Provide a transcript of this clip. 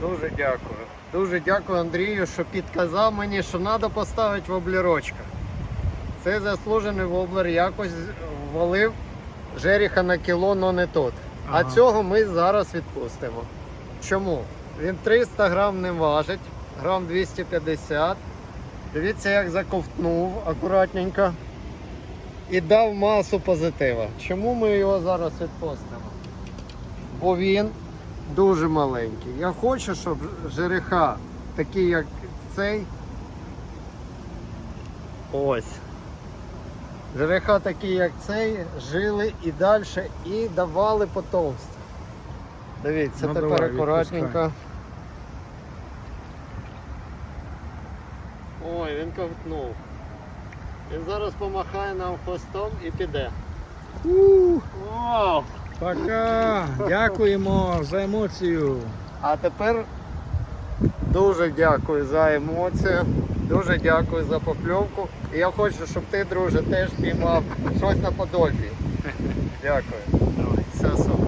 Дуже дякую. Дуже дякую Андрію, що підказав мені, що треба поставити воблерочка. Цей заслужений воблер якось ввалив жеріха на кіло, але не тот. А цього ми зараз відпустимо. Чому? Він 300 грам не важить, грам 250. Дивіться, як заковтнув акуратненько. І дав масу позитива. Чому ми його зараз відпустимо? Бо він дуже маленький. Я хочу, щоб жереха, такі як цей. Ось. Жереха такі, як цей, жили і далі, і давали потомство. Дивіться, Ну, тепер давай, акуратненько. Ой, він ковтнув. Він зараз помахає нам хвостом і піде. Вау! Пока. Дякуємо за емоцію. А тепер дуже дякую за емоцію, дуже дякую за покльовку. І я хочу, щоб ти, друже, теж піймав щось на подобі. Дякую. Все супер.